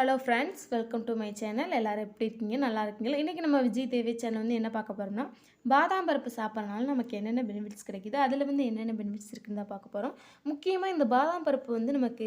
Hello friends welcome to my channel எல்லோரும் எப்படி இருக்கீங்க? நல்லா இருக்கீங்களா? இன்றைக்கி நம்ம விஜய் தேவி சேனல் வந்து என்ன பார்க்க போகிறோம்னா பாதாம் பருப்பு சாப்பிட்றனால நமக்கு என்னென்ன பெனிஃபிட்ஸ் கிடைக்குது அதில் வந்து என்னென்ன பெனிஃபிட்ஸ் இருக்குன்னு தான் பார்க்க போகிறோம் முக்கியமாக இந்த பாதாம் பருப்பு வந்து நமக்கு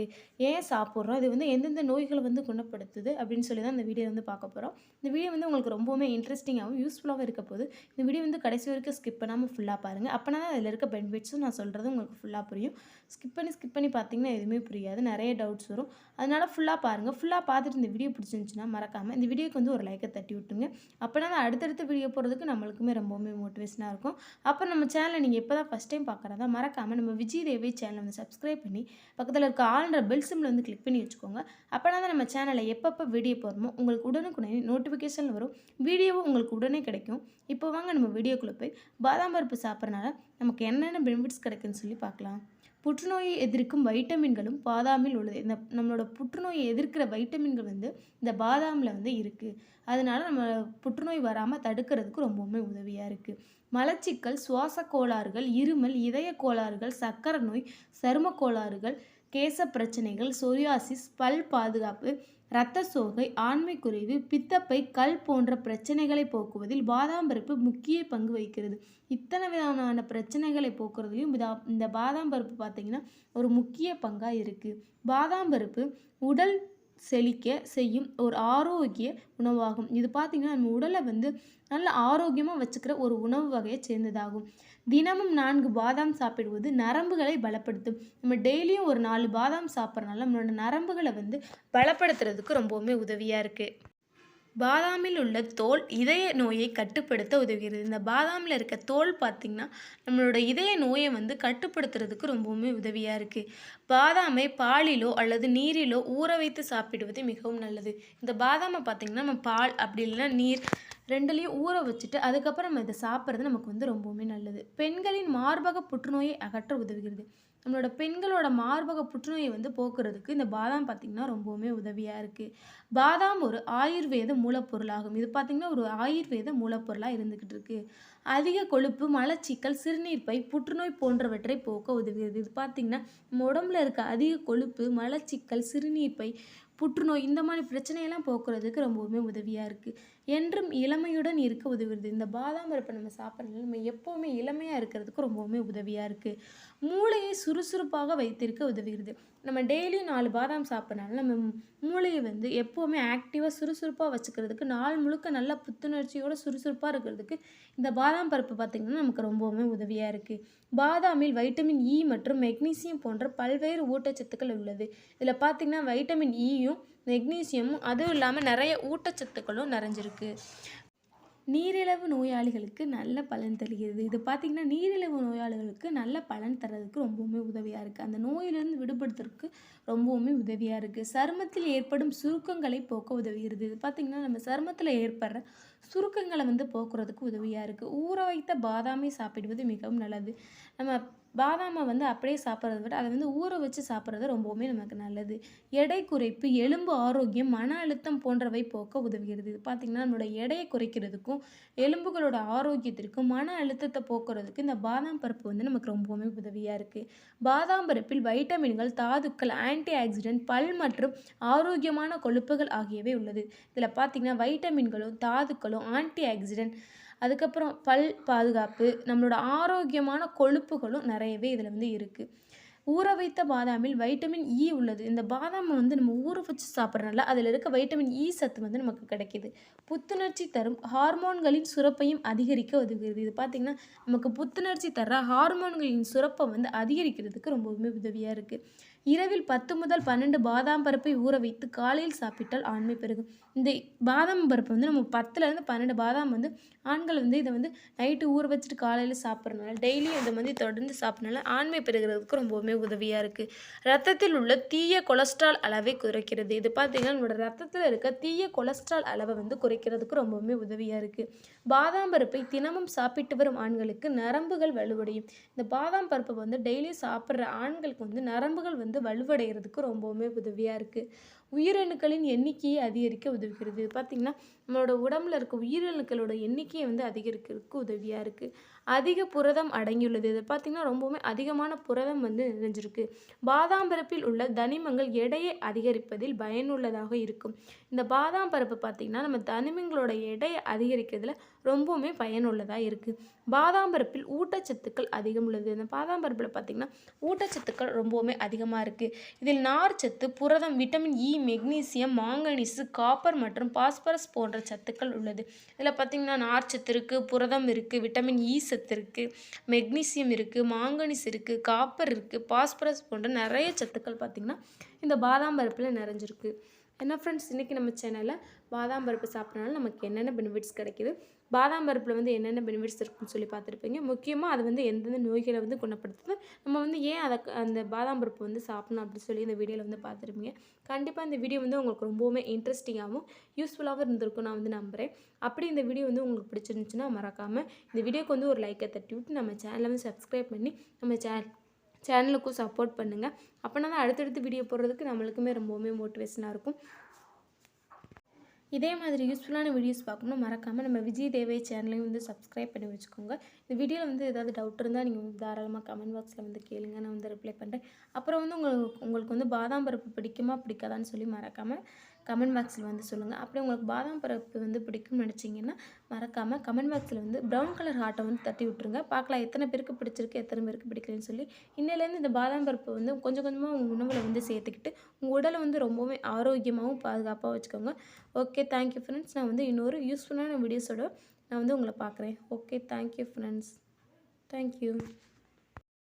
ஏன் சாப்பிட்றோம்? இது வந்து எந்தெந்த நோய்களை வந்து குணப்படுத்துது அப்படின்னு சொல்லி தான் இந்த வீடியோ வந்து பார்க்க போகிறோம் இந்த வீடியோ வந்து உங்களுக்கு ரொம்பவுமே இன்ட்ரெஸ்டிங்காகவும் யூஸ்ஃபுல்லாகவும் இருக்க போது இந்த வீடியோ வந்து கடைசி வரைக்கும் ஸ்கிப் பண்ணாமல் ஃபுல்லாக பாருங்கள் அப்போனா தான் அதில் இருக்க பெனிஃபிட்ஸும் நான் சொல்கிறது உங்களுக்கு ஃபுல்லாக புரியும். ஸ்கிப் பண்ணி ஸ்கிப் பண்ணி பார்த்தீங்கன்னா எதுவுமே புரியாது. நிறைய டவுட்ஸ் வரும். அதனால் ஃபுல்லாக பாருங்கள் ஃபுல்லாக பார்த்துட்டு இந்த வீடியோ பிடிச்சிருந்துச்சுன்னா மறக்காமல் இந்த வீடியோக்கு வந்து ஒரு லைக்கை தட்டி விட்டுருங்க. அப்போனா தான் அடுத்தடுத்த வீடியோ போகிறதுக்கு நம்மளுக்குமே ரொம்பவுமே மோட்டிவேஷனாக இருக்கும். அப்போ நம்ம சேனலை நீங்கள் எப்போ தான் ஃபஸ்ட் டைம் பார்க்குறதா மறக்காமல் நம்ம விஜய் தேவி சேனலை வந்து சப்ஸ்கிரைப் பண்ணி பக்கத்தில் இருக்க ஆல்ன்ற பெல் சிம்மில் வந்து கிளிக் பண்ணி வச்சுக்கோங்க. அப்போனா தான் நம்ம சேனலில் எப்பப்போ வீடியோ போடுறோமோ உங்களுக்கு உடனுக்குடனே நோட்டிஃபிகேஷன் வரும். வீடியோவும் உங்களுக்கு உடனே கிடைக்கும். இப்போ வாங்க நம்ம வீடியோக்குள்ளே போய் பாதாம் பருப்பு சாப்பிட்றனால நமக்கு என்னென்ன பெனிஃபிட்ஸ் கிடைக்குன்னு சொல்லி பார்க்கலாம். புற்றுநோயை எதிர்க்கும் வைட்டமின்களும் பாதாமில் உள்ளது. இந்த நம்மளோட புற்றுநோயை எதிர்க்கிற வைட்டமின்கள் வந்து இந்த பாதாமில் வந்து இருக்குது அதனால நம்ம புற்றுநோய் வராமல் தடுக்கிறதுக்கு ரொம்பவுமே உதவியாக இருக்குது மலச்சிக்கல் சுவாச கோளாறுகள் இருமல் இதய கோளாறுகள் சக்கரை நோய் சரும கோளாறுகள் கேச பிரச்சனைகள் சொரியாசிஸ் பல் பாதுகாப்பு இரத்த சோகை ஆண்மை குறைவு பித்தப்பை கல் போன்ற பிரச்சனைகளை போக்குவதில் பாதாம் பருப்பு முக்கிய பங்கு வகிக்கிறது. இத்தனை விதமான பிரச்சனைகளை போக்குறதுலையும் இந்த பாதாம் பருப்பு பார்த்திங்கன்னா ஒரு முக்கிய பங்காக இருக்குது பாதாம் பருப்பு உடல் செழிக்க செய்யும் ஒரு ஆரோக்கிய உணவாகும். இது பார்த்திங்கன்னா நம்ம உடலை வந்து நல்ல ஆரோக்கியமாக வச்சுக்கிற ஒரு உணவு வகையை சேர்ந்ததாகும். தினமும் நான்கு பாதாம் சாப்பிடுவது நரம்புகளை பலப்படுத்தும். நம்ம டெய்லியும் ஒரு நாலு பாதாம் சாப்பிட்றனால நம்மளோட நரம்புகளை வந்து பலப்படுத்துறதுக்கு ரொம்பவுமே உதவியாக இருக்குது பாதாமில் உள்ள தோல் இதய நோயை கட்டுப்படுத்த உதவுகிறது. இந்த பாதாமில் இருக்க தோல் பார்த்திங்கன்னா நம்மளோட இதய நோயை வந்து கட்டுப்படுத்துறதுக்கு ரொம்பவுமே உதவியாக இருக்குது பாதாமை பாலிலோ அல்லது நீரிலோ ஊற வைத்து சாப்பிடுவது மிகவும் நல்லது. இந்த பாதாமை பார்த்திங்கன்னா நம்ம பால் அப்படி இல்லைன்னா நீர் ரெண்டுலேயும் ஊற வச்சுட்டு அதுக்கப்புறம் நம்ம இதை சாப்பிட்றது நமக்கு வந்து ரொம்பவுமே நல்லது. பெண்களின் மார்பக புற்றுநோயை அகற்ற உதவுகிறது. நம்மளோட பெண்களோட மார்பக புற்றுநோயை வந்து போக்குறதுக்கு இந்த பாதாம் பார்த்திங்கன்னா ரொம்பவுமே உதவியாக இருக்குது பாதாம் ஒரு ஆயுர்வேத மூலப்பொருளாகும். இது பார்த்திங்கன்னா ஒரு ஆயுர்வேத மூலப்பொருளாக இருந்துக்கிட்டு இருக்குது அதிக கொழுப்பு மலச்சிக்கல் சிறுநீர்ப்பை புற்றுநோய் போன்றவற்றை போக்க உதவுகிறது. இது பார்த்திங்கன்னா நம்ம உடம்புல இருக்க அதிக கொழுப்பு மலச்சிக்கல் சிறுநீர்ப்பை புற்றுநோய் இந்த மாதிரி பிரச்சனையெல்லாம் போக்குறதுக்கு ரொம்பவுமே உதவியாக இருக்குது என்றும் இளமையுடன் இருக்க உதவுகிறது. இந்த பாதாம் பருப்பை நம்ம சாப்பிட்றதுல நம்ம எப்போவுமே இளமையாக இருக்கிறதுக்கு ரொம்பவுமே உதவியாக இருக்குது மூளையை சுறுசுறுப்பாக வைத்திருக்க உதவுகிறது. நம்ம டெய்லி நாலு பாதாம் சாப்பிட்றனால நம்ம மூளையை வந்து எப்போவுமே ஆக்டிவாக சுறுசுறுப்பாக வச்சுக்கிறதுக்கு நாள் முழுக்க நல்லா புத்துணர்ச்சியோட சுறுசுறுப்பாக இருக்கிறதுக்கு இந்த பாதாம் பருப்பு பார்த்திங்கன்னா நமக்கு ரொம்பவுமே உதவியாக இருக்குது பாதாமில் வைட்டமின் இ e மற்றும் மெக்னீசியம் போன்ற பல்வேறு ஊட்டச்சத்துக்கள் உள்ளது. இதில் பார்த்திங்கன்னா வைட்டமின் இயும் e மெக்னீசியமும் அதுவும் இல்லாமல் நிறைய ஊட்டச்சத்துக்களும் நிறைஞ்சிருக்கு. நீரிழிவு நோயாளிகளுக்கு நல்ல பலன் தருகிறது. இது பார்த்திங்கன்னா நீரிழிவு நோயாளிகளுக்கு நல்ல பலன் தர்றதுக்கு ரொம்பவுமே உதவியாக இருக்குது அந்த நோயிலிருந்து விடுபடுத்துறதுக்கு ரொம்பவுமே உதவியாக இருக்குது சருமத்தில் ஏற்படும் சுருக்கங்களை போக்க உதவுகிறது. இது பார்த்திங்கன்னா நம்ம சருமத்தில் ஏற்படுற சுருக்கங்களை வந்து போக்குறதுக்கு உதவியாக இருக்குது ஊற வைத்த பாதாமை சாப்பிடுவது மிகவும் நல்லது. நம்ம பாதாமை வந்து அப்படியே சாப்பிட்றத விட அதை வந்து ஊற வச்சு சாப்பிட்றது ரொம்பவுமே நமக்கு நல்லது. எடை குறைப்பு எலும்பு ஆரோக்கியம் மன அழுத்தம் போன்றவை போக்க உதவுகிறது. இது பார்த்திங்கன்னா நம்மளோட எடையை குறைக்கிறதுக்கும் எலும்புகளோட ஆரோக்கியத்திற்கும் மன அழுத்தத்தை போக்குறதுக்கு இந்த பாதாம் பருப்பு வந்து நமக்கு ரொம்பவுமே உதவியாக இருக்குது பாதாம் பருப்பில் வைட்டமின்கள் தாதுக்கள் ஆன்டி ஆக்சிடென்ட் பல் மற்றும் ஆரோக்கியமான கொழுப்புகள் ஆகியவை உள்ளது. இதில் பார்த்திங்கன்னா வைட்டமின்களும் தாதுக்களும் ஆன்டி ஆக்சிடென்ட் அதுக்கப்புறம் பல் பாதுகாப்பு நம்மளோட ஆரோக்கியமான கொழுப்புகளும் நிறையவே இதில் வந்து இருக்குது ஊற வைத்த பாதாமில் வைட்டமின் இ உள்ளது. இந்த பாதாமை வந்து நம்ம ஊற வச்சு சாப்பிட்றனால அதில் இருக்க வைட்டமின் இ சத்து வந்து நமக்கு கிடைக்கிது. புத்துணர்ச்சி தரும் ஹார்மோன்களின் சுரப்பையும் அதிகரிக்க உதவுகிறது. இது பார்த்திங்கன்னா நமக்கு புத்துணர்ச்சி தர ஹார்மோன்களின் சுரப்பை வந்து அதிகரிக்கிறதுக்கு ரொம்பவுமே உதவியாக இருக்குது இரவில் பத்து முதல் பன்னெண்டு பாதாம் பருப்பை ஊற வைத்து காலையில் சாப்பிட்டால் ஆண்மை பெருகும். இந்த பாதாம் பருப்பு வந்து நம்ம பத்துலேருந்து பன்னெண்டு பாதாம் வந்து ஆண்கள் வந்து இதை வந்து நைட்டு ஊற வச்சுட்டு காலையில் சாப்பிட்றதுனால டெய்லியும் இதை வந்து தொடர்ந்து சாப்பிட்றனால ஆண்மை பெறுகிறதுக்கு ரொம்பவுமே உதவியாக இருக்குது ரத்தத்தில் உள்ள தீய கொலஸ்ட்ரால் அளவை குறைக்கிறது. இது பார்த்திங்கன்னா நம்மளோட ரத்தத்தில் இருக்க தீய கொலஸ்ட்ரால் அளவை வந்து குறைக்கிறதுக்கு ரொம்பவுமே உதவியாக இருக்குது பாதாம் பருப்பை தினமும் சாப்பிட்டு வரும் ஆண்களுக்கு நரம்புகள் வலுவடையும். இந்த பாதாம் பருப்பை வந்து டெய்லியும் சாப்பிட்ற ஆண்களுக்கு வந்து நரம்புகள் வந்து வலுவடைகிறதுக்கு ரொம்பவுமே உதவியாக இருக்குது உயிரணுக்களின் எண்ணிக்கையை அதிகரிக்க உதவுகிறது. பார்த்திங்கன்னா நம்மளோட உடம்புல இருக்க உயிரணுக்களோட எண்ணிக்கையை வந்து அதிகரிக்கிறதுக்கு உதவியாக இருக்குது அதிக புரதம் அடங்கியுள்ளது. இதை பார்த்திங்கன்னா ரொம்பவுமே அதிகமான புரதம் வந்து நிறைஞ்சிருக்கு. பாதாம் பருப்பில் உள்ள தனிமங்கள் எடையை அதிகரிப்பதில் பயனுள்ளதாக இருக்கும். இந்த பாதாம் பருப்பு பார்த்திங்கன்னா நம்ம தனிமங்களோட எடையை அதிகரிக்கிறதுல ரொம்பவுமே பயனுள்ளதாக இருக்குது பாதாம் பருப்பில் ஊட்டச்சத்துக்கள் அதிகம் உள்ளது. இந்த பாதாம் பருப்பில் பார்த்திங்கன்னா ஊட்டச்சத்துக்கள் ரொம்பவுமே அதிகமாக இருக்குது இதில் நார்ச்சத்து புரதம் vitamin E magnesium manganese copper மற்றும் பாஸ்பரஸ் போன்ற சத்துக்கள் உள்ளது. இதில் பார்த்திங்கன்னா நார்ச்சத்து இருக்குது புரதம் இருக்குது விட்டமின் இ சத்து இருக்குது மெக்னீசியம் இருக்குது மாங்கனீஸ் இருக்குது காப்பர் இருக்குது பாஸ்பரஸ் போன்ற நிறைய சத்துக்கள் பார்த்திங்கன்னா இந்த பாதாம் பருப்பில் நிறைஞ்சிருக்கு. என்ன ஃப்ரெண்ட்ஸ் இன்றைக்கி நம்ம சேனலில் பாதாம் பருப்பு சாப்பிட்றனால நமக்கு என்னென்ன பெனிஃபிட்ஸ் கிடைக்குது? பாதாம் பருப்பில் வந்து என்னென்ன பெனிஃபிட்ஸ் இருக்குன்னு சொல்லி பார்த்துருப்பீங்க. முக்கியமாக அது வந்து எந்தெந்த நோய்களை வந்து குணப்படுத்துது. நம்ம வந்து ஏன் அதை அந்த பாதாம் பருப்பு வந்து சாப்பிடணும் அப்படின்னு சொல்லி இந்த வீடியோவில் வந்து பார்த்துருப்பீங்க. கண்டிப்பாக இந்த வீடியோ வந்து உங்களுக்கு ரொம்பவுமே இன்ட்ரெஸ்டிங்காகவும் யூஸ்ஃபுல்லாகவும் இருந்திருக்கும் நான் வந்து நம்புகிறேன் அப்படி இந்த வீடியோ வந்து உங்களுக்கு பிடிச்சிருந்துச்சுன்னா மறக்காமல் இந்த வீடியோக்கு வந்து ஒரு லைக்கை தட்டி விட்டு நம்ம சேனலை வந்து சப்ஸ்கிரைப் பண்ணி நம்ம சேனல் சேனலுக்கும் சப்போர்ட் பண்ணுங்கள் அப்படின்னா தான் அடுத்தடுத்து வீடியோ போடுறதுக்கு நம்மளுக்குமே ரொம்பவுமே மோட்டிவேஷனாக இருக்கும். இதே மாதிரி யூஸ்ஃபுல்லான வீடியோஸ் பார்க்கணும் மறக்காமல் நம்ம விஜய் தேவை சேனலையும் வந்து சப்ஸ்கிரைப் பண்ணி வச்சுக்கோங்க. இந்த வீடியோவில் வந்து ஏதாவது டவுட் இருந்தால் நீங்கள் தாராளமாக கமெண்ட் பாக்ஸில் வந்து கேளுங்க. நான் வந்து ரிப்ளை பண்ணுறேன் அப்புறம் வந்து உங்களுக்கு உங்களுக்கு வந்து பாதாம் பருப்பு பிடிக்குமா பிடிக்காதான்னு சொல்லி மறக்காமல் கமெண்ட் பாக்ஸில் வந்து சொல்லுங்கள் அப்படி உங்களுக்கு பாதாம் பருப்பு வந்து பிடிக்கும்னு நினச்சிங்கன்னா மறக்காமல் கமெண்ட் பாக்ஸில் வந்து ப்ரௌன் கலர் ஹார்ட்டை வந்து தட்டி விட்ருங்க பார்க்கலாம் எத்தனை பேருக்கு பிடிச்சிருக்கு எத்தனை பேருக்கு பிடிக்கலன்னு சொல்லி. இன்னிலேருந்து இந்த பாதாம் பருப்பு வந்து கொஞ்சம் கொஞ்சமாக உங்கள் உணவில் வந்து சேர்த்துக்கிட்டு உங்கள் உடலை வந்து ரொம்பவுமே ஆரோக்கியமாகவும் பாதுகாப்பாக வச்சுக்கோங்க. ஓகே தேங்க்யூ ஃப்ரெண்ட்ஸ் நான் வந்து இன்னொரு யூஸ்ஃபுல்லான வீடியோஸோட நான் வந்து உங்களை பார்க்குறேன். Okay thank you friends thank you